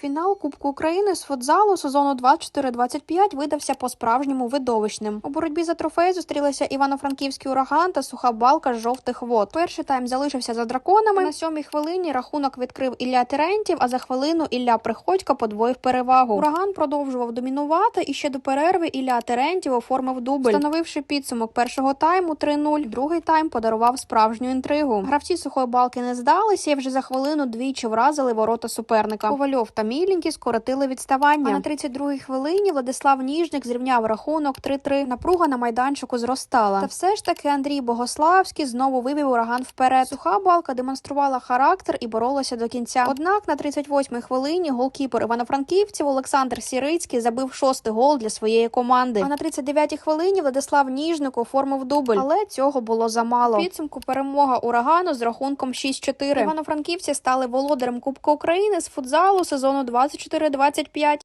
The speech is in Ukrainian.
Фінал Кубку України з футзалу сезону 24-25 видався по-справжньому видовищним. У боротьбі за трофей зустрілися івано-франківський ураган та суха балка з жовтих вод. Перший тайм залишився за драконами. На сьомій хвилині рахунок відкрив Ілля Терентів, а за хвилину Ілля Приходько подвоїв перевагу. Ураган продовжував домінувати, і ще до перерви Ілля Терентів оформив дубль, встановивши підсумок першого тайму 3-0. Другий тайм подарував справжню інтригу. Гравці сухої балки не здалися і вже за хвилину двічі вразили ворота суперника. Ковальов та Міленький скоротили відставання. А на 32-й хвилині Владислав Ніжник зрівняв рахунок 3-3. Напруга на майданчику зростала. Та все ж таки Андрій Богославський знову вивів ураган вперед. Суха балка демонструвала характер і боролася до кінця. Однак на 38-й хвилині голкіпер Івано-Франківців Олександр Сірицький забив шостий гол для своєї команди. А на 39-й хвилині Владислав Ніжник оформив дубль, але цього було замало. В Підсумку перемога урагану з рахунком 6-4. Івано-Франківці стали володарем Кубка України з футзалу сезону 24-25.